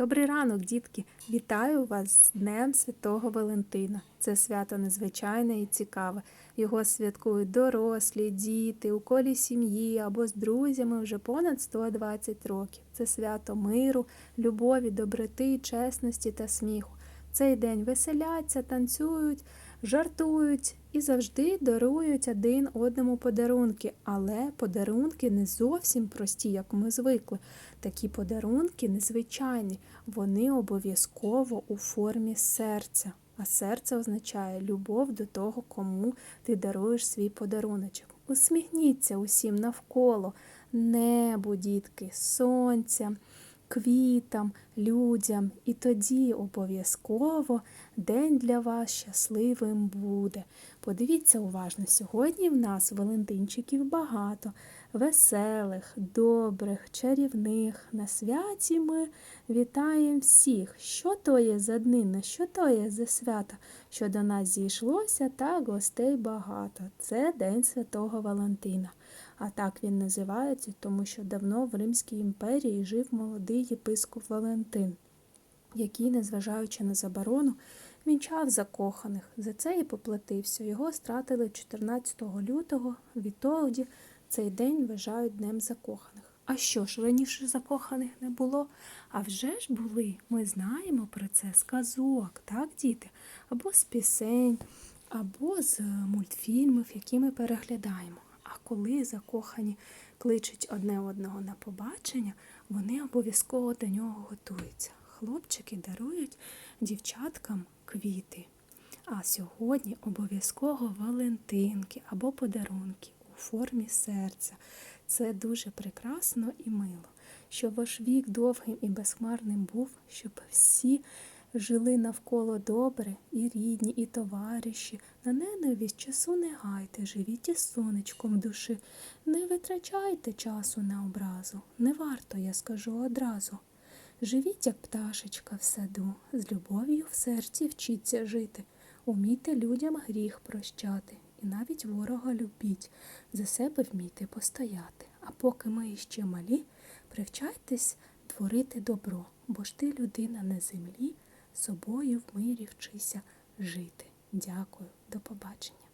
Добрий ранок, дітки! Вітаю вас з Днем Святого Валентина. Це свято незвичайне і цікаве. Його святкують дорослі, діти, у колі сім'ї або з друзями вже понад 120 років. Це свято миру, любові, доброти, чесності та сміху. Цей день веселяться, танцюють, жартують і завжди дарують один одному подарунки. Але подарунки не зовсім прості, як ми звикли. Такі подарунки незвичайні, вони обов'язково у формі серця. А серце означає любов до того, кому ти даруєш свій подаруночок. Усміхніться усім навколо, небу, дітки, сонця, квітам, людям. І тоді обов'язково день для вас щасливим буде. Подивіться уважно, сьогодні в нас Валентинчиків багато, веселих, добрих, чарівних. На святі ми вітаємо всіх. Що то є за днина, що то є за свято, що до нас зійшлося, та гостей багато. Це День Святого Валентина. А так він називається, тому що давно в Римській імперії жив молодий єпископ Валентин, який, незважаючи на заборону, вінчав закоханих. За це і поплатився. Його стратили 14 лютого. Відтоді цей день вважають Днем закоханих. А що ж, раніше закоханих не було? А вже ж були. Ми знаємо про це з казок, так, діти? Або з пісень, або з мультфільмів, які ми переглядаємо. А коли закохані кличуть одне одного на побачення, вони обов'язково до нього готуються. Хлопчики дарують дівчаткам квіти. А сьогодні обов'язково валентинки або подарунки у формі серця. Це дуже прекрасно і мило, щоб ваш вік довгим і безхмарним був, щоб всі жили навколо добре, і рідні, і товариші. На ненависть часу не гайте, живіть із сонечком душі, не витрачайте часу на образу. Не варто, я скажу одразу. Живіть, як пташечка в саду, з любов'ю в серці вчіться жити, умійте людям гріх прощати, і навіть ворога любіть, за себе вмійте постояти. А поки ми іще малі, привчайтесь творити добро, бо ж ти людина на землі, собою в мирі вчися жити. Дякую, до побачення.